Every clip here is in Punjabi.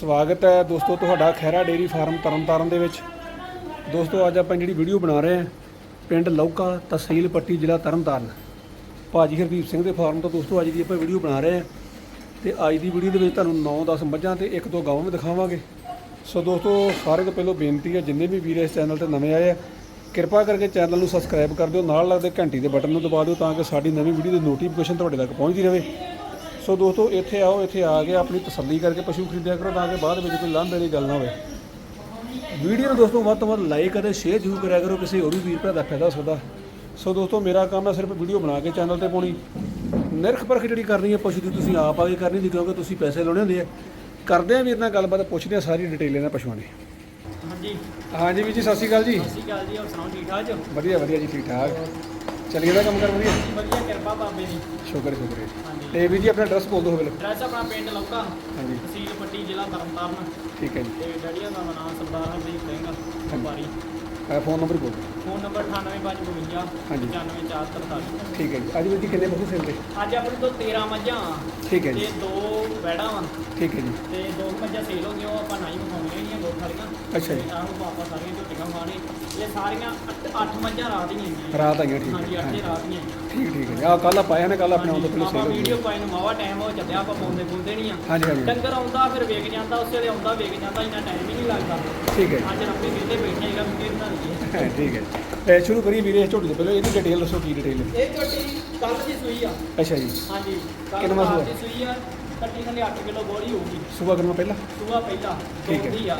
ਸਵਾਗਤ ਹੈ ਦੋਸਤੋ, ਤੁਹਾਡਾ ਖੈਰਾ ਡੇਰੀ ਫਾਰਮ ਤਰਨਤਾਰਨ ਦੇ ਵਿੱਚ। ਦੋਸਤੋ, ਅੱਜ ਆਪਾਂ ਜਿਹੜੀ ਵੀਡੀਓ ਬਣਾ ਰਹੇ ਹਾਂ, ਪਿੰਡ ਲੌਕਾ ਤਹਿਸੀਲ ਪੱਟੀ ਜ਼ਿਲ੍ਹਾ ਤਰਨਤਾਰਨ। ਭਾਜੀ ਹਰਦੀਪ ਸਿੰਘ ਦੇ ਫਾਰਮ ਤੋਂ ਦੋਸਤੋ, ਅੱਜ ਦੀ ਆਪਾਂ ਵੀਡੀਓ ਬਣਾ ਰਹੇ ਹਾਂ। ਤੇ ਅੱਜ ਦੀ ਵੀਡੀਓ ਦੇ ਵਿੱਚ ਤੁਹਾਨੂੰ 9-10 ਮੱਝਾਂ ਤੇ ਇੱਕ ਦੋ ਗਾਵਾਂ ਵੀ ਦਿਖਾਵਾਂਗੇ। ਸੋ ਦੋਸਤੋ ਸਾਰੇ ਤੋਂ ਪਹਿਲਾਂ ਬੇਨਤੀ ਹੈ, ਜਿੰਨੇ ਵੀ ਵੀਰ ਇਸ ਚੈਨਲ ਤੇ ਨਵੇਂ ਆਏ ਆ, ਕਿਰਪਾ ਕਰਕੇ ਚੈਨਲ ਨੂੰ ਸਬਸਕ੍ਰਾਈਬ ਕਰ ਦਿਓ, ਨਾਲ ਲੱਗਦੇ ਘੰਟੀ ਦੇ ਬਟਨ ਨੂੰ ਦਬਾ ਦਿਓ, ਤਾਂ ਕਿ ਸਾਡੀ ਨਵੀਂ ਵੀਡੀਓ ਦੀ ਨੋਟੀਫਿਕੇਸ਼ਨ ਤੁਹਾਡੇ ਤੱਕ ਪਹੁੰਚਦੀ ਰਹੇ। ਸੋ ਦੋਸਤੋ ਇੱਥੇ ਆਓ ਇੱਥੇ ਆ ਕੇ ਆਪਣੀ ਤਸੱਲੀ ਕਰਕੇ ਪਸ਼ੂ ਖਰੀਦਿਆ ਕਰੋ ਤਾਂ ਕਿ ਬਾਅਦ ਵਿੱਚ ਕੋਈ ਲਾਂਭੇ ਦੀ ਗੱਲ ਨਾ ਹੋਵੇ। ਵੀਡੀਓ ਨੂੰ ਦੋਸਤੋ ਵੱਧ ਤੋਂ ਵੱਧ ਲਾਈਕ ਅਤੇ ਸ਼ੇਅਰ ਜ਼ਰੂਰ ਕਰਿਆ ਕਰੋ ਕਿਸੇ ਹੋਰ ਵੀ ਵੀਰ ਭਰਾ ਦਾ ਫਾਇਦਾ ਹੋ ਸਕਦਾ ਸੋ ਦੋਸਤੋ ਮੇਰਾ ਕੰਮ ਹੈ ਸਿਰਫ ਵੀਡੀਓ ਬਣਾ ਕੇ ਚੈਨਲ ਤੇ ਪਾਉਣੀ। ਨਿਰਖ ਪਰਖ ਜਿਹੜੀ ਕਰਨੀ ਹੈ ਪਸ਼ੂ ਦੀ ਤੁਸੀਂ ਆਪ ਆ ਕੇ ਕਰਨੀ ਦੀ ਕਿਉਂਕਿ ਤੁਸੀਂ ਪੈਸੇ ਲਾਉਣੇ ਹੁੰਦੇ ਆ। ਕਰਦੇ ਆ ਵੀਰ ਨਾਲ ਗੱਲਬਾਤ ਪੁੱਛਦੇ ਆ ਸਾਰੀ ਡਿਟੇਲ ਇਹਨਾਂ ਪਸ਼ੂਆਂ ਦੀ। ਹਾਂਜੀ। ਹਾਂਜੀ ਵੀਰ ਜੀ ਸਤਿ ਸ਼੍ਰੀ ਅਕਾਲ ਜੀ। ਸਤਿ ਸ਼੍ਰੀ ਅਕਾਲ ਜੀ ਹੋਰ ਸੁਣਾਓ ਠੀਕ ਠਾਕ? ਜੋ ਵਧੀਆ ਵਧੀਆ ਜੀ ਠੀਕ ਠਾਕ। ਚੱਲੀਏ ਦਾ ਕੰਮ ਕਰ ਵਧੀਆ। ਵਧੀਆ ਕਿਰਪਾ ਬਾਬੇ ਦੀ। ਸ਼ੁਕਰ ਸ਼ੁਕਰ। ਹਾਂਜੀ। ਤੇ ਵੀਰ ਜੀ ਆਪਣਾ ਐਡਰੈਸ ਬੋਲ ਦਿਓ ਪਹਿਲਾਂ। ਐਡਰੈਸ ਆਪਣਾ ਪਿੰਡ ਲੌਕਾ ਹਾਂਜੀ। ਤਹਿਸੀਲ ਪੱਟੀ ਜ਼ਿਲ੍ਹਾ ਤਰਨਤਾਰਨ। ਠੀਕ ਹੈ ਜੀ। ਤੇ ਡੈਡੀਆ ਦਾ ਨਾਮ ਸਰਦਾਰ ਹਰਦੀਪ ਸਿੰਘ ਵਪਾਰੀ। ਆਹ ਫੋਨ ਨੰਬਰ ਬੋਲ ਫੋਨ ਨੰਬਰ 9852 ਹਾਂਜੀ। 95443 ਠੀਕ ਹੈ ਜੀ। ਅੱਜ ਵੀਰ ਜੀ ਕਿੰਨੇ ਪਸ਼ੂ ਸੇਲ ਤੇ? ਅੱਜ ਆਪਣੇ ਤੋਂ 13 ਮੱਝਾਂ ਠੀਕ ਹੈ ਤੇ ਜੀ ਦੋ ਵੈੜਾਂ ਵਾਂ ਠੀਕ ਹੈ ਜੀ। ਤੇ ਦੋ ਕੁ ਮੱਝਾਂ ਸੇਲ ਹੋ ਗਈਆਂ ਉਹ ਆਪਾਂ ਨਹੀਂ ਵਿਖਾਉਣੀਆਂ ਹੈਗੀਆਂ ਦੋ ਸਾਰੀਆਂ। ਅੱਛਾ ਜੀ। ਤੇ ਆਹੋ ਆਪਾਂ ਸਾਰੀਆਂ ਝੋਟੀਆਂ ਖਾਣੇ ਇਹ ਸਾਰੀਆਂ 8 ਮੱਝਾਂ ਰਾਤ ਦੀਆਂ ਹੈਗੀਆਂ। ਰਾਤ ਆਈਆਂ ਠੀਕ ਹਾਂਜੀ ਹੈ ਅੱਠੇ ਹਾਂ। ਰਾਤ ਹੈਗੀਆਂ। ਠੀਕ ਠੀਕ ਹੈ ਆਹ ਕੱਲ ਆਪਾਂ ਆਇਆ ਨੇ ਕੱਲ ਆਪਣੇ ਆਉਣ ਤੋਂ ਪਹਿਲਾਂ ਆਪਾਂ ਸੇਲ ਹੋ ਵੀਡੀਓ ਪਾਈ ਨੂੰ ਮਾਵਾ ਟਾਈਮ ਹੋ ਚੱਲਿਆ ਆਪਾਂ ਪਾਉਂਦੇ ਪੁੰਦੇ ਨਹੀਂ ਆ। ਹਾਂਜੀ ਹਾਂਜੀ। ਡੰਗਰ ਆਉਂਦਾ ਫਿਰ ਵੇਖ ਜਾਂਦਾ ਉਸੇ ਵੇਲੇ ਆਉਂਦਾ ਵੇਖ ਜਾਂਦਾ ਇੰਨਾ ਟਾਈਮ ਹੀ ਨਹੀਂ ਲੱਗਦਾ। ਠੀਕ ਹੈ ਜੀ। ਅੱਜ ਰੱਬੇ ਵਿਹਲੇ ਬੈਠੇ ਹੈਗਾ ਵੀਡੀਓ ਬਣਾ ਲਈਏ ਹਾਂ, ਠੀਕ ਹੈ ਜੀ। ਤੇ ਸ਼ੁਰੂ ਕਰੀਏ ਵੀਰੇ ਇਸ ਝੋਟੀ ਤੋਂ ਪਹਿਲਾਂ ਇਹਦੀ ਡਿਟੇਲ ਦੱਸੋ ਕੀ ਡਿਟੇਲ ਹੈ। ਇਹ ਝੋਟੀ ਕੱਲ ਦੀ ਸੂਈ ਆ। ਅੱਛਾ ਜੀ। ਹਾਂਜੀ ਕੱਲ ਕਿੰਨਵਾਂ ਸੂਆ? ਦੀ ਸੂਈ ਆ ਕੱਟੀ ਥੱਲੇ 8 ਕਿਲੋ ਬੋਲੀ ਹੋਊਗੀ। ਸੁਬਾ ਕਰਨਾ ਪਹਿਲਾਂ? ਸੂਆ ਪਹਿਲਾ ਠੀਕ ਹੈ। ਦੋਂਦੀ ਆ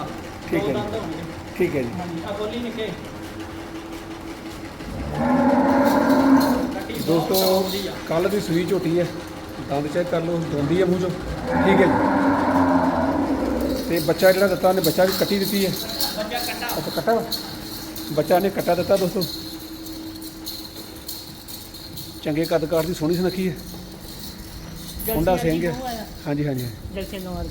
ਠੀਕ ਹੈ ਦੋ ਜੀ। ਦੰਦ ਹੋਣਗੇ। ਠੀਕ ਹੈ ਜੀ। ਹਾਂਜੀ ਆ ਬੋਲੀ ਨਿੱਕੇ ਕੱਟੀ ਬਹੁਤ ਦੋਸਤੋ ਕੱਲ ਦੀ ਸੂਈ ਝੋਟੀ ਹੈ। ਦੰਦ ਚੈੱਕ ਕਰ ਲਓ ਦੋਂਦੀ ਹੈ ਮੂੰਹ ਚੋਂ। ਠੀਕ ਹੈ ਜੀ। ਤੇ ਬੱਚਾ ਜਿਹੜਾ ਦਿੱਤਾ ਉਹਨੇ ਬੱਚਾ ਵੀ ਕੱਟੀ ਦਿੱਤੀ ਹੈ। ਬੱਚਾ ਕੱਟਾ ਅੱਛਾ ਕੱਟਾ ਬੱਚਾ ਨੇ ਕੱਟਾ ਦਿੱਤਾ ਦੋਸਤੋ। ਚੰਗੇ ਕੱਦ ਕਾਠ ਦੀ ਸੋਹਣੀ ਸੁਨੱਖੀ ਹੈ। ਮੁੰਡਾ ਸਿੰਘ ਹੈ। ਹਾਂਜੀ ਹਾਂਜੀ ਹਾਂਜੀ। ਜਲਸੇ ਨਵਾਰ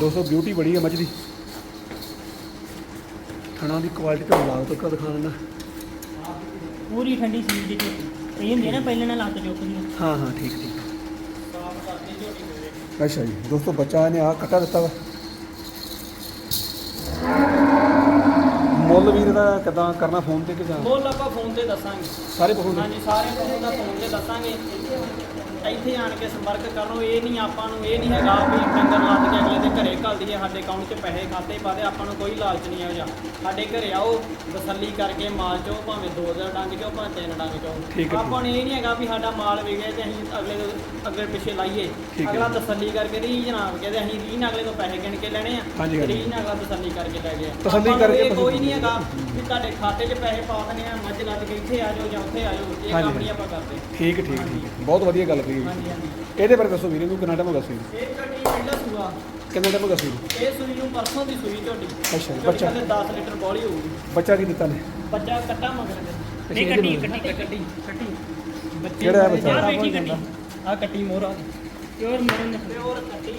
ਦੋਸਤੋ ਬਿਊਟੀ ਬੜੀ ਹੈ ਮੱਝ ਦੀ। ਥਣਾ ਦੀ ਕੁਆਲਿਟੀ ਤਾਂ ਲਾਲ ਤੋਂ ਕਾ ਦਿਖਾ ਦਿੰਦਾ। ਪੂਰੀ ਠੰਡੀ ਸੀ ਦੀ ਝੋਟੀ ਇਹ ਹੁੰਦੀ ਨਾ ਪਹਿਲਾਂ ਨਾਲ ਲੱਤ ਚੁੱਕਦੀ ਹਾਂ ਹਾਂ ਠੀਕ ਠੀਕ। ਅੱਛਾ ਜੀ ਦੋਸਤੋ ਬੱਚਾ ਇਹਨੇ ਆ ਕੱਟਾ ਦਿੱਤਾ ਵਾ। ਮੁੱਲ ਵੀਰ ਦਾ ਕਿਦਾਂ ਕਰਨਾ ਫੋਨ ਤੇ ਕਿ ਜਾਂ? ਮੁੱਲ ਆਪਾਂ ਫੋਨ ਤੇ ਦੱਸਾਂਗੇ। ਸਾਰੇ ਦੇ ਹਾਂਜੀ ਸਾਰੇ ਫੋਨ ਦਾ ਫੋਨ ਤੇ ਦੱਸਾਂਗੇ। ਇੱਥੇ ਆਣ ਕੇ ਸੰਪਰਕ ਕਰੋ ਇਹ ਨਹੀਂ ਆਪਾਂ ਨੂੰ ਇਹ ਨਹੀਂ ਹੈਗਾ ਵੀ ਡੰਗਰ ਲੱਦ ਕੇ ਅਗਲੇ ਦੇ ਘਰੇ ਘੱਲ ਦਈਏ ਸਾਡੇ ਅਕਾਊਂਟ 'ਚ ਪੈਸੇ ਖਾਤੇ ਪਾ ਦੇ ਆਪਾਂ ਨੂੰ ਕੋਈ ਲਾਲਚ ਨਹੀਂ ਇਹੋ ਜਿਹਾ ਸਾਡੇ ਘਰੇ ਆਓ ਤਸੱਲੀ ਕਰਕੇ ਮਾਲ ਚੋ ਭਾਵੇਂ ਦੋ ਦਾ ਡੰਗ ਚੋ ਭਾਵੇਂ ਤਿੰਨ ਡੰਗ ਚੋ। ਆਪਾਂ ਨੂੰ ਇਹ ਨਹੀਂ ਹੈਗਾ ਵੀ ਸਾਡਾ ਮਾਲ ਵਿਗੇ ਤੇ ਅਸੀਂ ਅਗਲੇ ਦੇ ਅੱਗੇ ਪਿੱਛੇ ਲਾਈਏ। ਅਗਲਾ ਤਸੱਲੀ ਕਰਕੇ ਰੀ ਜਨਾਬ ਕਹਿੰਦੇ ਅਸੀਂ ਰੀ ਅਗਲੇ ਤੋਂ ਪੈਸੇ ਗਿਣ ਕੇ ਲੈਣੇ ਆ। ਰੀ ਅਗਲਾ ਤਸੱਲੀ ਕਰਕੇ ਲੈ ਗਿਆ। ਤਸੱਲੀ ਕਰਕੇ ਕੋਈ ਨਹੀਂ ਹੈਗਾ ਵੀ ਤੁਹਾਡੇ ਖਾਤੇ 'ਚ ਪੈਸੇ ਪਾ ਦੇਣੇ ਆ ਮੱਝ ਲੱਦ ਕੇ ਇੱਥੇ ਆ ਜਾਓ ਜਾਂ ਉੱਥੇ ਆ ਜਾਓ ਇਹ ਕੰਮ ਨਹੀਂ। ਆਪਾਂ ਕਰਦੇ। ਠੀਕ ਠੀਕ ਠੀਕ। ਬਹੁਤ ਵਧੀਆ ਗੱਲ ਕਹੀ ਹਾਂਜੀ ਹਾਂਜੀ। ਇਹਦੇ ਬਾਰੇ ਦੱਸੋ ਵੀਰੇ ਨੂੰ ਕਿੰਨਾ ਟਾਈਮ ਹੋ ਗਿਆ ਸੀ ਇਹ ਝੋਟੀ ਪਹਿਲਾ ਸੂਆ। ਕਿੰਨਾ ਟਾਈਮ ਹੋ ਗਿਆ ਸੀ ਇਹ ਸੂਈ ਨੂੰ ਪਰਸੋਂ ਦੀ ਸੂਈ ਝੋਟੀ ਅੱਛਾ ਜੀ, ਬੱਚਾ? ਥੱਲੇ 10 ਲੀਟਰ ਬੋਲੀ ਹੋਊਗੀ। ਬੱਚਾ ਕੀ ਦਿੱਤਾ ਨੇ? ਬੱਚਾ ਕੱਟਾ ਮਗਰ ਦੇ। ਨਹੀਂ ਕੱਟੀ। ਕੱਟੀ ਕੱਟੀ ਕੱਟੀ। ਬੱਚੇ ਕਿਹੜਾ ਹੈ ਬੱਚਾ? ਆਹ ਬੈਠੀ ਕੱਟੀ। ਆ ਕੱਟੀ ਮੋਹਰਾ। ਪਿਓਰ ਮਰਨ ਦਾ ਪਿਓਰ ਕੱਟੀ।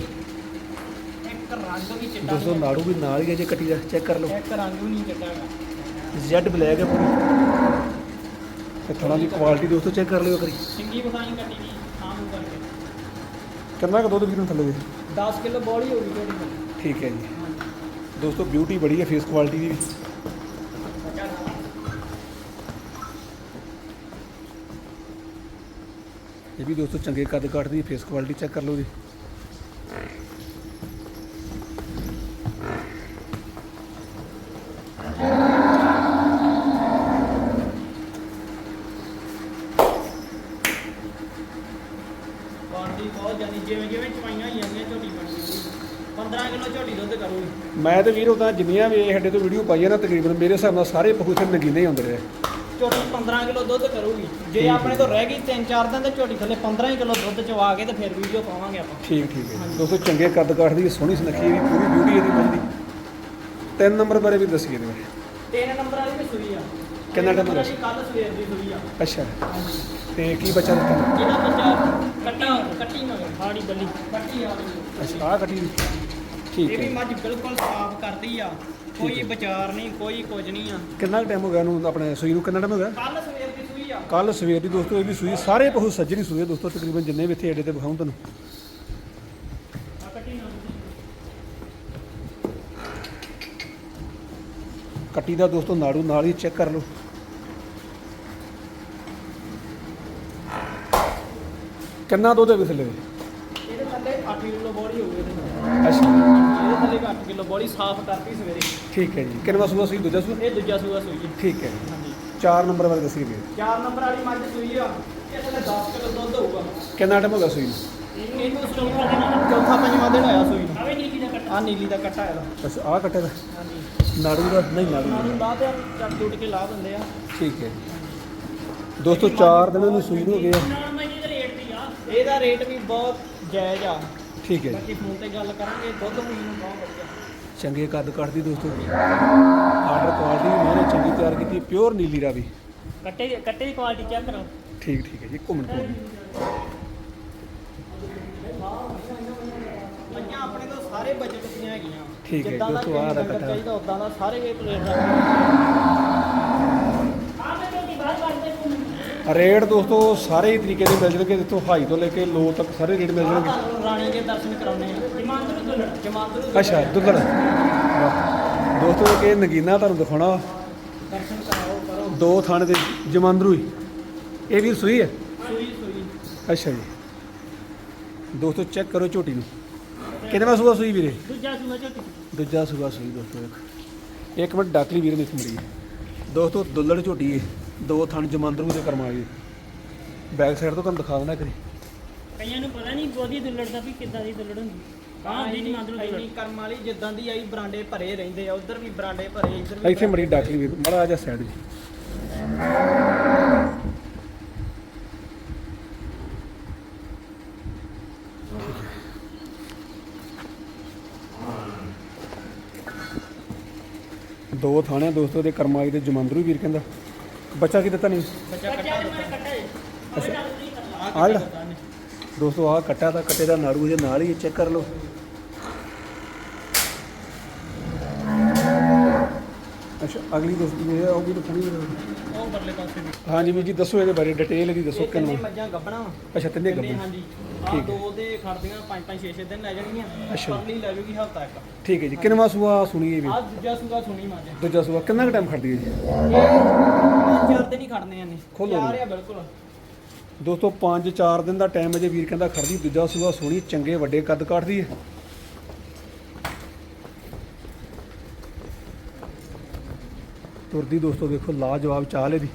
ਇੱਕ ਰੰਗ ਵੀ ਚਿੱਟਾ ਦੋਸਤੋ ਨਾੜੂ ਵੀ ਨਾਲ ਹੀ ਹੈ ਜੇ ਕੱਟੀ ਦਾ ਚੈੱਕ ਕਰ ਲਓ। ਇੱਕ ਰੰਗ ਵੀ ਨਹੀਂ ਚਿੱਟਾ ਹੈਗਾ। ਜੈਡ ਬਲੈਕ ਹੈ ਪੂਰੀ। ਤੇ ਥਣਾ ਦੀ ਕੁਆਲਿਟੀ ਦੋਸਤੋ ਚੈੱਕ ਕਰ ਲਿਓ ਕਰੀ ਸਿੰਗੀ ਬਖਾਈ ਕੱਟੀ ਦੀ। ਕਿੰਨਾ ਕੁ ਦੁੱਧ ਵੀਰ ਨੂੰ ਥੱਲੇ ਦੇ? 10 ਕਿਲੋ ਬੋਲੀ ਹੋਊਗੀ ਝੋਟੀ ਦੀ ਠੀਕ ਹੈ ਜੀ। ਦੋਸਤੋ ਬਿਊਟੀ ਬੜੀ ਹੈ ਫੇਸ ਕੁਆਲਿਟੀ ਦੀ ਵੀ। ਇਹ ਵੀ ਦੋਸਤੋ ਚੰਗੇ ਕੱਦ ਕਾਠ ਦੀ ਫੇਸ ਕੁਆਲਿਟੀ ਚੈੱਕ ਕਰ ਲਓ ਜੀ। ਬਾਡੀ ਬਹੁਤ ਜਾਨੀ ਜਿਵੇਂ ਜਿਵੇਂ ਚਵਾਈਆਂ ਹੀ ਜਾਂਦੀਆਂ ਝੋਟੀ ਬਣ ਜਾਂਦੀ 15 ਕਿਲੋ ਝੋਟੀ ਦੁੱਧ ਕਰੂਗੀ। ਮੈਂ ਤੇ ਵੀਰ ਉਹਦਾ ਜਿੰਨੀਆਂ ਵੀ ਇਹ ਸਾਡੇ ਤੋਂ ਵੀਡੀਓ ਪਾਈਆਂ ਨਾ ਤਕਰੀਬਨ ਮੇਰੇ ਹਿਸਾਬ ਨਾਲ ਸਾਰੇ ਇੱਥੇ ਨਗੀਨੇ ਹੀ ਆਉਂਦੇ ਰਹੇ ਝੋਟੀ 15 ਕਿਲੋ ਦੁੱਧ ਕਰੂਗੀ। ਜੇ ਆਪਣੇ ਤੋਂ ਰਹਿ ਗਈ 3-4 ਦਿਨ ਤੇ ਝੋਟੀ ਥੱਲੇ 15 ਹੀ ਕਿਲੋ ਦੁੱਧ ਚਵਾ ਕੇ ਤੇ ਫਿਰ ਵੀਡੀਓ ਪਾਵਾਂਗੇ ਆਪਾਂ। ਠੀਕ ਠੀਕ ਹੈ। ਦੋਸਤੋ ਚੰਗੇ ਕੱਦ ਕਾਠ ਦੀ ਸੋਹਣੀ ਸੁਨੱਖੀ ਵੀ ਪੂਰੀ ਬਿਊਟੀ ਇਹਦੀ ਮੱਝ ਦੀ ਤਿੰਨ ਨੰਬਰ ਬਾਰੇ ਵੀ ਦੱਸੀਏ ਇਹਦੇ ਬਾਰੇ। ਤਿੰਨ ਨੰਬਰ ਵਾਲੀ ਵੀ ਸੂਈ ਆ। ਕਿੰਨਾ time ਹੋ ਗਿਆ? ਕੱਲ ਸਵੇਰ ਦੀ ਸੂਈ ਆ। ਅੱਛਾ। ਤੇ ਕੀ ਬੱਚਾ ਦਿੱਤਾ? ਇਹਦਾ ਬੱਚਾ ਕੱਟੀ ਕੱਟੀ ਮਗਰ ਹਾੜੀ ਬੱਲੀ। ਕੱਟੀ ਆ ਗਈ ਅੱਛਾ ਆਹ ਕੱਟੀ। ਠੀਕ ਇਹ ਵੀ ਹੈ। ਮੱਝ ਬਿਲਕੁਲ ਸਾਫ਼ ਕਰਦੀ ਆ। ਕੋਈ ਵਿਚਾਰ ਨਹੀਂ ਕੋਈ ਕੁਝ ਨਹੀਂ ਆ। ਕਿੰਨਾ ਟਾਈਮ ਹੋ ਗਿਆ ਉਹਨੂੰ ਆਪਣੇ ਸੂਈ ਨੂੰ? ਕਿੰਨਾ ਟਾਈਮ ਹੋ ਗਿਆ? ਕੱਲ ਸਵੇਰ ਦੀ ਸੂਈ ਆ। ਕੱਲ ਸਵੇਰ ਦੀ ਦੋਸਤੋ ਇਹ ਵੀ ਸੂਈ ਸਾਰੇ ਪਸ਼ੂ ਸੱਜਰੀ ਸੂਏ ਦੋਸਤੋ ਤਕਰੀਬਨ ਜਿੰਨੇ ਵੀ ਇੱਥੇ ਅੱਡੇ ਤੇ ਵਿਖਾਉਂ ਤੁਹਾਨੂੰ। ਆ ਕੱਟੀ ਨਾ ਕੱਟੀ ਦਾ ਦੋਸਤੋ ਨਾੜੂ ਨਾਲ ਹੀ ਚੈੱਕ ਕਰ ਲਓ। ਕਿੰਨਾ ਦੁੱਧ ਹੈ ਵਿਸਲੇ ਇਹਦੇ ਥੱਲੇ 8 ਕਿਲੋ ਹੋਊਗੀ ਇਹਦੇ ਥੱਲੇ। ਅੱਛਾ। ਇਹਦੇ ਥੱਲੇ 8 ਕਿਲੋ ਬੋਡੀ ਸਾਫ਼ ਕਰਤੀ ਸਵੇਰੇ। ਠੀਕ ਹੈ ਜੀ। ਕਿੰਨਵਾ ਸੂਆ ਸੂਈ ਦੂਜਾ ਸੂਆ? ਇਹ ਦੂਜਾ ਸੂਆ ਸੂਈ ਜੀ। ਠੀਕ ਹੈ। ਹਾਂਜੀ। 4 ਨੰਬਰ ਵਾਲੇ ਦੱਸੀ ਗਏ 4 ਨੰਬਰ ਵਾਲੀ ਮੱਝ ਸੂਈ ਆ। ਇਹ ਥੱਲੇ 10 ਕਿਲੋ ਦੁੱਧ ਹੋਊਗਾ। ਕਿੰਨਾ ਟਾਈਮ ਹੋ ਗਿਆ ਸੂਈ ਨੂੰ? ਇਹਨੂੰ ਚੌਥਾ ਦਿਨ ਚੌਥਾ ਪੰਜਵਾਂ ਦਿਨ ਹੋਇਆ ਸੂਈ ਨੂੰ। ਆਵੇ ਨੀਲੀ ਦਾ ਕੱਟਾ। ਆ ਨੀਲੀ ਦਾ ਕੱਟਾ ਇਹਦਾ। ਬਸ ਆਹ ਕੱਟੇ ਦਾ? ਹਾਂਜੀ। ਨਾੜੂ ਦਾ? ਨਹੀਂ ਨਾੜੂ ਨਾਲੋਂ ਦਾ ਲਾ ਤੇ ਚੱਟ ਟੁੱਟ ਕੇ ਲਾ ਦਿੰਦੇ ਆ। ਠੀਕ ਹੈ। ਦੋਸਤੋ 4 ਦਿਨਾਂ ਨੂੰ ਸੂਈ ਨੂੰ ਹੋ ਗਏ ਆ ਨਾਲ ਮੈਂ ਇਹਦੇ ਰੇਟ ਦੀ ਆ ਇਹਦਾ ਰੇਟ ਵੀ ਬਹੁਤ ਜਾਇਜ਼ ਆ। ਠੀਕ ਹੈ ਜੀ। ਬਾਕੀ ਫੋਨ ਤੇ ਗੱਲ ਕਰਾਂਗੇ ਦੁੱਧ ਹੋਈ ਨੂੰ ਬਹੁਤ ਵਧੀਆ। ਚੰਗੇ ਕੱਦ ਕੱਟਦੀ ਦੋਸਤੋ। ਆਰਡਰ ਕੁਆਲਿਟੀ ਵੀ ਮੈंने ਚੰਗੀ ਤਿਆਰ ਕੀਤੀ ਪਿਓਰ ਨੀਲੀ ਰਾਵੀ। ਕੱਟੇ ਦੀ ਕੱਟੇ ਦੀ ਕੁਆਲਿਟੀ ਚੈੱਕ ਕਰੋ ਠੀਕ ਠੀਕ ਹੈ ਜੀ ਘੁੰਮਣ ਘੁੰਮਣ। ਮੱਝਾਂ ਆਪਣੇ ਤੋਂ ਸਾਰੇ ਬਜਟ ਦੀਆਂ ਹੈਗੀਆਂ। ਠੀਕ ਹੈ, ਜਿੱਦਾਂ ਦਾ ਦੋਸਤੋ ਆਹ ਦਾ ਕੱਟਾ। ਚਾਹੀਦਾ ਉਦਾਂ ਦਾ ਸਾਰੇ ਇਹ ਪਲੇਟ ਰੱਖਦੇ ਆ ਮੈਂ ਰੋਟੀ ਬਾਹਰ ਕੱਢਦੇ ਤੂੰ ਰੇਟ ਦੋਸਤੋ ਸਾਰੇ ਹੀ ਤਰੀਕੇ ਦੇ ਮਿਲ ਜਾਣਗੇ ਜਿੱਥੋਂ ਹਾਈ ਤੋਂ ਲੈ ਕੇ ਲੋ ਤੱਕ ਸਾਰੇ ਰੇਟ ਮਿਲ ਜਾਣਗੇ। ਤੁਹਾਨੂੰ ਰਾਣੀ ਦੇ ਦਰਸ਼ਨ ਕਰਾਉਣੇ ਆ। ਜਮਾਂਦਰੂ ਦੁਲੜ ਜਮਾਂਦਰੂ ਅੱਛਾ ਵਾਹ। ਦੋਸਤੋ ਇਹ ਨਗੀਨਾ ਤੁਹਾਨੂੰ ਦਿਖਾਉਣਾ ਵਾ। ਦਰਸ਼ਨ ਕਰਾਓ ਕਰੋ। ਦੋ ਥਾਣੇ ਦੇ ਜਮਾਂਦਰੂ ਹੀ। ਇਹ ਵੀ ਸੂਈ ਹੈ? ਸੂਈ ਸੂਈ। ਅੱਛਾ ਜੀ। ਦੋਸਤੋ ਚੈੱਕ ਕਰੋ ਝੋਟੀ ਨੂੰ। ਕਿੰਨਵਾ ਸੂਆ ਸੂਈ ਵੀਰੇ? ਦੂਜਾ ਸੂਆ ਝੋਟੀ। ਦੂਜਾ ਸੂਆ ਸੂਈ ਦੋਸਤੋ ਇੱਕ। ਮਿੰਟ ਡਾਕਲੀ ਵੀਰ ਨੇ ਮੜੀ ਦੋਸਤੋ ਦੁੱਲੜ ਝੋਟੀ ਹੈ ਦੋ ਥਣ ਜਮਾਂਦਰੂ ਦੇ ਕਰਮਾ ਗਏ ਬੈਕ ਸਾਈਡ ਤੋਂ ਤੁਹਾਨੂੰ ਦਿਖਾ ਦੇਣਾ ਕਰੀ ਕਈਆਂ ਨੂੰ ਪਤਾ ਨਹੀਂ ਗੋਦੀ ਦੁਲੜ ਦਾ ਵੀ ਕਿੱਦਾਂ ਦੀ ਦੁਲੜ ਹੁੰਦੀ। ਹਾਂ ਦੀ ਜਮਾਂਦਰੂ ਦੁਲੜ। ਇੰਨੀ ਕਰਮ ਵਾਲੀ ਜਿੱਦਾਂ ਦੀ ਆਈ ਬਰਾਂਡੇ ਭਰੇ ਰਹਿੰਦੇ ਆ ਉਧਰ ਵੀ ਬਰਾਂਡੇ ਭਰੇ ਇੱਧਰ ਵੀ ਇੱਥੇ ਮੜੀ ਡਾਕਲੀ ਵੀਰ ਮੜਾ ਜਾ ਸਾਈਡ ਜੀ। ਦੋ ਥਾਣੇ ਦੋਸਤੋ ਦੇ ਕਰਮਾਈ ਦੇ ਜਮਾਂਦਰੂ ਵੀਰ ਕਹਿੰਦਾ। ਬੱਚਾ ਕੀ ਦਿੱਤਾ ਨਹੀਂ? ਬੱਚਾ ਕੱਟਾ ਦੇ ਮਾਰੇ ਨੇ। ਦੋਸਤੋ ਆਹ ਕੱਟਾ ਤਾਂ ਕੱਟੇ ਦਾ ਨਾੜੂ ਇਹਦੇ ਨਾਲ ਹੀ ਚੈੱਕ ਕਰ ਲਓ। ਅੱਛਾ ਅਗਲੀ ਦੋਸਤੀ ਇਹ ਆਉਗੀ ਤਾਂ ਖਣੀ ਉਹ ਪਰਲੇ ਪਾਸੇ ਵੀ। ਹਾਂਜੀ ਵੀਰ ਜੀ ਦੱਸੋ ਇਹਦੇ ਬਾਰੇ ਡਿਟੇਲ ਇਹਦੀ ਦੱਸੋ ਕਿੰਨੂੰ ਮੱਝਾਂ ਗੱਬਣਾ ਵਾ। ਅੱਛਾ ਤਿੰਨੇ ਗੱਭਰੂ ਹਾਂਜੀ। ਆ ਠੀਕ ਹੈ। ਦੋ ਦੇ ਖੜਦੀਆਂ 5 5 6 6 ਦਿਨ ਲੈ ਜਾਣਗੀਆਂ। ਅੱਛਾ। ਪਰਲੀ ਲੈ ਜੂਗੀ ਹਫਤਾ ਇੱਕ। ਠੀਕ ਹੈ ਜੀ ਕਿੰਨਵਾ ਸੂਆ ਸੁਣੀਏ ਵੀ? ਆ ਦੂਜਾ ਸੂਗਾ ਸੁਣੀ ਮੱਝ। ਦੂਜਾ ਸੂਆ ਕਿੰਨਾ ਕੁ ਟਾਈਮ ਖੜਦੀ ਹੈ ਜੀ? ਖੜਨੇ ਖੋਲੋ ਤਿਆਰ ਜੀ। ਆ ਬਿਲਕੁਲ। ਦੋਸਤੋ 5-4 ਦਿਨ ਦਾ ਟਾਈਮ ਅਜੇ ਵੀਰ ਕਹਿੰਦਾ ਖੜਦੀ ਦੂਜਾ ਸੂਆ ਸੋਹਣੀ ਚੰਗੇ ਵੱਡੇ ਕੱਦ ਕਾਟਦੀ ਹੈ। ਤੁਰਦੀ ਦੋਸਤੋ ਵੇਖੋ ਲਾਜਵਾਬ ਚਾਲ ਇਹਦੀ।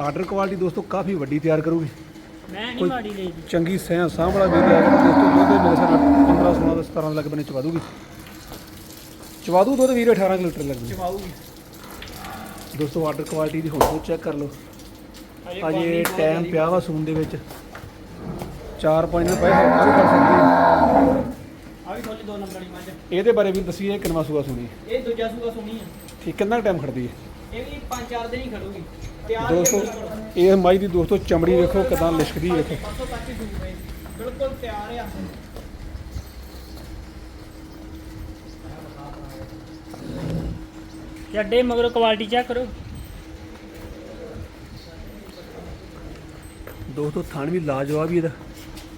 ਆਰਡਰ ਕੁਆਲਿਟੀ ਦੋਸਤੋ ਕਾਫੀ ਵੱਡੀ ਤਿਆਰ ਕਰੂਗੀ। ਮੈਂ ਨਹੀਂ ਕੋਈ- ਮਾੜੀ ਲਈ ਜੀ। ਚੰਗੀ ਸਹਿ ਸਾਂਭਲਾ ਵੀਰ ਲੈ ਕੇ ਦੋਸਤੋ ਦੁੱਧ ਦੇ ਮੇਰੇ ਸਾਹ 15 16 ਦਾ 17 ਲੱਗ ਬਨੇ ਚਵਾ ਦੂਗੀ। ਚਵਾ ਦੂ ਦੁੱਧ ਵੀਰ 18 ਕੁ ਲੀਟਰ ਲੱਗਦੀ ਚਵਾਊਗੀ। ਦੋਸਤੋ ਆਰਡਰ ਕੁਆਲਿਟੀ ਦੀ ਹੁਣ ਤੋਂ ਚੈੱਕ ਕਰ ਲਓ। ਅਜੇ ਟਾਈਮ ਪਿਆ ਵਾ ਸੂਨ ਦੇ ਵਿੱਚ। 4-5 ਦਿਨ ਪਏ ਕਰ ਸਕਦੀ। ਆ। ਵੀ ਖੋਲੀ ਦੋ ਨੰਬਰ ਵਾਲੀ ਮੱਝ ਇਹਦੇ ਬਾਰੇ ਵੀ ਦੱਸੀਏ ਕਿੰਨਵਾ ਸੂਆ ਸੁਣੀ? ਇਹ ਦੂਜਾ ਸੂਗਾ ਸੁਣੀ ਆ। ਠੀਕ ਕਿੰਨਾ ਟਾਈਮ ਖੜਦੀ ਹੈ? ਇਹ ਵੀ 5-4 ਦਿਨ ਹੀ ਖੜੂਗੀ। ਦੋਸਤੋ। ਇਹ ਮਾਈ ਦੀ ਦੋਸਤੋ ਚਮੜੀ ਵੇਖੋ ਕਿਦਾਂ ਲਿਸ਼ਕਦੀ ਵੇਖੋ। ਬਿਲਕੁਲ ਤਿਆਰ ਆ। ਤੇ ਅੱਡੇ ਮਗਰੋਂ ਕੁਆਲਿਟੀ ਚੈੱਕ ਕਰੋ। ਦੋਸਤੋ ਥਣ ਵੀ ਲਾਜਵਾਬ ਹੀ ਇਹਦਾ।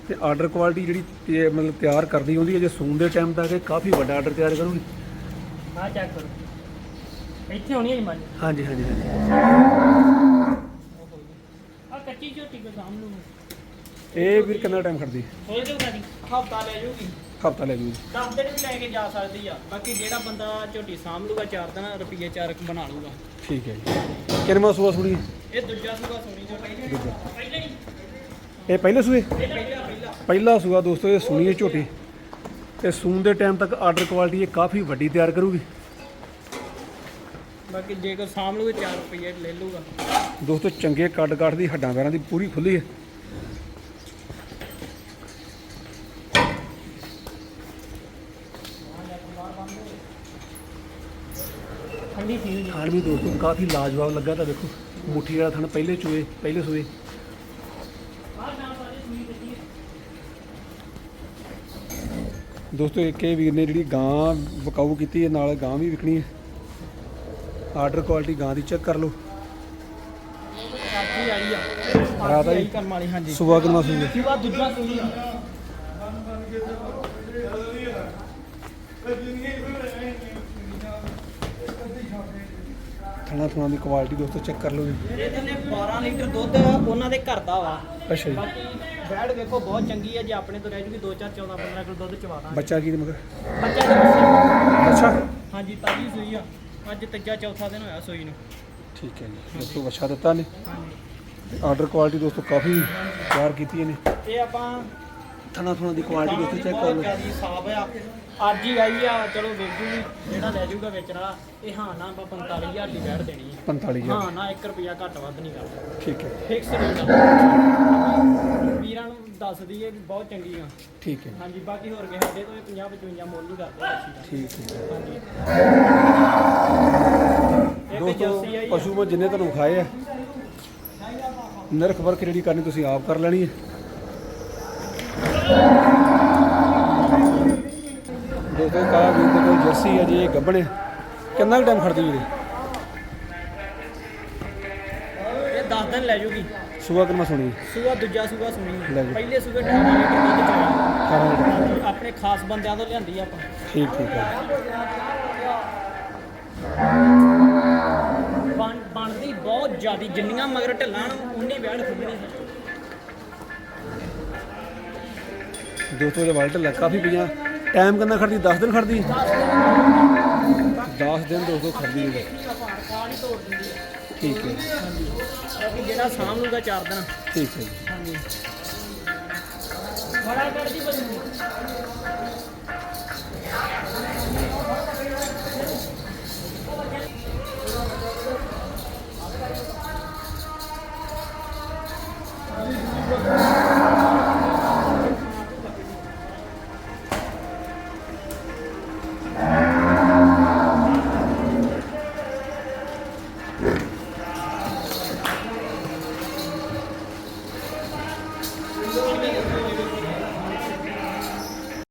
ਤੇ ਆਰਡਰ ਕੁਆਲਿਟੀ ਜਿਹੜੀ ਮਤਲਬ ਤਿਆਰ ਕਰਦੀ ਹੁੰਦੀ ਹੈ ਜੇ ਸੂਨ ਦੇ ਟਾਈਮ ਤੱਕ ਇਹ ਕਾਫੀ ਵੱਡਾ ਆਰਡਰ ਤਿਆਰ ਕਰੂਗੀ। ਆਹ ਚੈੱਕ ਕਰੋ। ਇੱਥੇ ਹੋਣੀ ਹੈ ਜੀ ਮੱਝ ਹਾਂਜੀ ਹਾਂਜੀ ਹਾਂਜੀ। ਆ ਕੱਚੀ ਝੋਟੀ ਕੋ ਸਾਹਮਣੇ। ਇਹ ਵੀਰ ਕਿੰਨਾ ਟਾਈਮ ਖੜਦੀ? ਹੋ ਜਾਊਗਾ ਜੀ ਹਫਤਾ ਲੈ ਜੂਗੀ। ਹਫਤਾ ਲੈ ਜੂਗੀ। 10 ਦਿਨ ਵੀ ਲੈ ਕੇ ਜਾ ਸਕਦੀ ਆ। ਬਾਕੀ ਜਿਹੜਾ ਬੰਦਾ ਝੋਟੀ ਸਾਂਭ ਲੂਗਾ ਚਾਰ ਦਿਨ ਰੁਪਈਏ ਚਾਰ ਕੁ ਬਣਾ ਲੂਗਾ। ਠੀਕ ਹੈ ਜੀ। ਕਿੰਨਵਾ ਸੂਆ ਸੁਣੀ? ਇਹ ਦੂਜਾ ਸੂਗਾ ਸੁਣੀ ਜੋ ਪਹਿਲੇ ਪਹਿਲੇ ਨਹੀਂ ਇਹ ਪਹਿਲੇ ਸੂਏ? ਪਹਿਲਾ ਪਹਿਲਾ ਪਹਿਲਾ। ਸੂਆ ਦੋਸਤੋ ਇਹ ਸੁਣੀ ਹੈ ਝੋਟੀ। ਤੇ ਸੂਨ ਦੇ ਟਾਈਮ ਤੱਕ ਆਰਡਰ ਕੁਆਲਿਟੀ ਇਹ ਕਾਫੀ ਵੱਡੀ ਤਿਆਰ ਕਰੂਗੀ। ਬਾਕੀ ਜੇ ਸਾਂਭ ਲੂਗਾ 4 ਰੁਪਈਏ ਲੈ ਲੂਗਾ। ਦੋਸਤੋ ਚੰਗੇ ਕੱਦ ਕਾਠ ਦੀ ਹੱਡਾਂ ਪੈਰਾਂ ਦੀ ਪੂਰੀ ਖੁੱਲੀ ਹੈ। ਠੰਡੀ ਜੀ। ਵੀ ਦੋਸਤੋ ਕਾਫੀ ਲਾਜਵਾਬ ਲੱਗਾ ਤਾਂ ਦੇਖੋ ਮੁੱਠੀ ਵਾਲਾ ਥਣ ਪਹਿਲੇ ਚੂਏ ਪਹਿਲੇ ਸੂਏ ਦੋਸਤੋ ਇੱਕ ਇਹ ਵੀਰ ਨੇ ਜਿਹੜੀ ਗਾਂ ਵਕਾਊ ਕੀਤੀ ਹੈ ਨਾਲ ਗਾਂ ਵੀ ਵਿਕਣੀ ਹੈ। ਆਰਡਰ ਕੁਆਲਿਟੀ ਗਾਂ ਦੀ ਚੈੱਕ ਕਰ ਲਓ। ਹੀ ਆਈ ਆ। ਰਾਤ ਆਈ? ਆਈ ਕਰਮ ਵਾਲੀ ਹਾਂਜੀ। ਸੁਬਾ ਕਿੰਨਾ ਸੂਈ ਸਿਵਾ ਦੂਜਾ ਸੂਈ ਆ। ਥਣਾ ਥਣਾ ਦੀ ਕੁਆਲਿਟੀ ਦੋਸਤੋ ਚੈੱਕ ਕਰ ਲਓ ਜੀ। ਇਹਦੇ ਨੇ 12 ਲੀਟਰ ਦੁੱਧ ਉਹਨਾਂ ਦੇ ਘਰ ਦਾ ਵਾ। ਅੱਛਾ ਜੀ। ਬੈੜ ਵੇਖੋ ਬਹੁਤ ਚੰਗੀ ਹੈ ਜੇ ਆਪਣੇ ਤੋਂ ਰਹਿ ਜੂਗੀ 2 4 14 15 ਕਿਲੋ ਦੁੱਧ ਚਵਾ ਦਾਂਗੇ। ਬੱਚਾ ਕੀ ਦੇ ਮਗਰ? ਬੱਚਾ ਦੇ ਅੱਛਾ। ਹਾਂਜੀ ਤਾਜੀ ਸੂਈ ਆ। ਅੱਜ ਤੀਜਾ ਚੌਥਾ ਦਿਨ ਹੋਇਆ ਸੂਈ ਨੂੰ। ਠੀਕ ਹੈ ਜੀ। ਦੋਸਤੋ ਬੱਚਾ ਦਿੱਤਾ ਨੇ। ਆਰਡਰ ਕੁਆਲਿਟੀ ਦੋਸਤੋ ਕਾਫੀ ਤਿਆਰ ਕੀਤੀ ਨੇ। ਇਹ ਆਪਾਂ ਥਣਾ ਥਣਾ ਦੀ ਕੁਆਲਿਟੀ ਦੋਸਤੋ ਚੈੱਕ ਕਰ ਲਓ। ਆ। ਅੱਜ ਹੀ ਆਈ ਆ ਚਲੋ ਵੇਚ ਜੂਗੀ ਜਿਹੜਾ ਲੈ ਜੂਗਾ ਵੇਚਣ ਇਹ ਹਾਂ ਨਾ ਆਪਾਂ 45000 ਦੀ ਬੈੜ ਦੇਣੀ ਹੈ 45000 ਹਾਂ ਨਾ 1 ਰੁਪਿਆ ਘੱਟ ਵੱਧ ਨਹੀਂ ਕਰਦਾ ਠੀਕ ਹੈ। ਫਿਕਸ ਰੇਟ ਆ ਵੀਰਾਂ ਨੂੰ ਦੱਸ ਦਈਏ ਕਿ ਬਹੁਤ ਚੰਗੀ ਆ ਠੀਕ ਹੈ। ਹਾਂਜੀ ਬਾਕੀ ਹੋਰ ਕੇ ਸਾਡੇ ਤੋਂ ਇਹ 50 55 ਮੁੱਲ ਹੀ ਕਰਦੇ ਠੀਕ ਹੈ। ਦਾ ਹਾਂਜੀ ਦੋਸਤੋ ਪਸ਼ੂ ਮੈਂ ਜਿੰਨੇ ਤੁਹਾਨੂੰ ਵਿਖਾਏ ਆ ਨਰਖ ਵਰਖ ਜਿਹੜੀ ਕਰਨੀ ਤੁਸੀਂ ਆਪ ਕਰ ਲੈਣੀ ਹੈ। ਦੋਸਤੋ ਕਾ ਵੀ ਤੇ ਕੋਈ ਜਰਸੀ ਹੈ ਜੀ ਇਹ ਗੱਬਣ ਹੈ ਕਿੰਨਾ ਕੁ ਟਾਈਮ ਖੜਦੀ ਵੀਰੇ? ਇਹ 10 ਦਿਨ ਲੈ ਜੂਗੀ। ਸੁਬਾ ਕਿੰਨਾ ਸੁਣੀ ਸੂਆ ਦੂਜਾ ਸੂਆ ਸੁਣੀ ਲੈ ਜੀ। ਪਹਿਲੇ ਸੂਏ 18 ਲੀਟਰ ਦੁੱਧ ਚੋਇਆ 18 ਮਿੰਟ ਹਾਂਜੀ, ਆਪਣੇ ਖਾਸ ਬੰਦਿਆਂ ਤੋਂ ਲਿਆਂਦੀ ਆਪਾਂ। ਠੀਕ ਠੀਕ ਹੈ ਬਣ ਬਣਦੀ ਬਹੁਤ ਜ਼ਿਆਦੀ ਜਿੰਨੀਆਂ ਮਗਰ ਢਿੱਲਾਂ ਉਨੀ ਵੈੜ ਖੁੱਲਣੀ ਦੋਸਤੋ ਦੇ ਵਾਲਟ ਲੱਗ ਕਾਫੀ ਪਈਆਂ। ਟਾਈਮ ਕਿੰਨਾ ਖੜਦੀ 10 ਦਿਨ ਖੜਦੀ 10 ਦਿਨ ਦੋਸਤੋ ਖੜਦੀ ਹੈ। ਠੀਕ ਹੈ। ਬਾਕੀ ਜਿਹੜਾ ਸਾਂਭ ਲੂਗਾ ਚਾਰ ਦਿਨ। ਠੀਕ ਹੈ ਜੀ। ਹਾਂਜੀ। ਬੜਾ ਕਰਦੀ ਬਣੀ